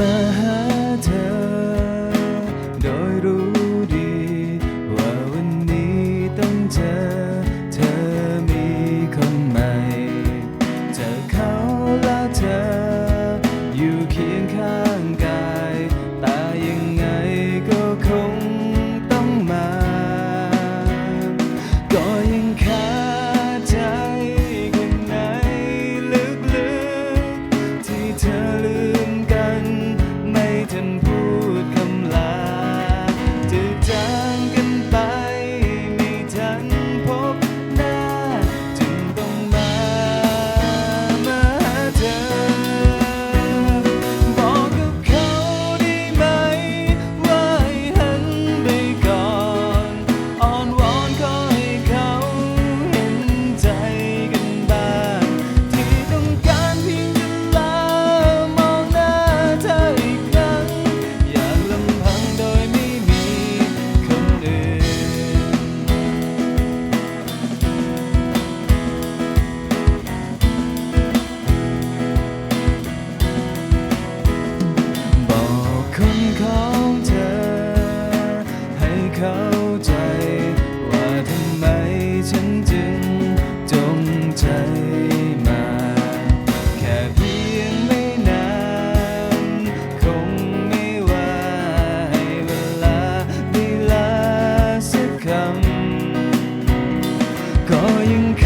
Mahatma ข้างกาย แต่ยังไงก็คงต้องมา ก็ยังค้า เข้าใจ ว่าทำไมฉันจึงจงใจมา แค่เพียงไม่นาน คงไม่ว่ห้เวลาได้ลาสักคำก็ยังค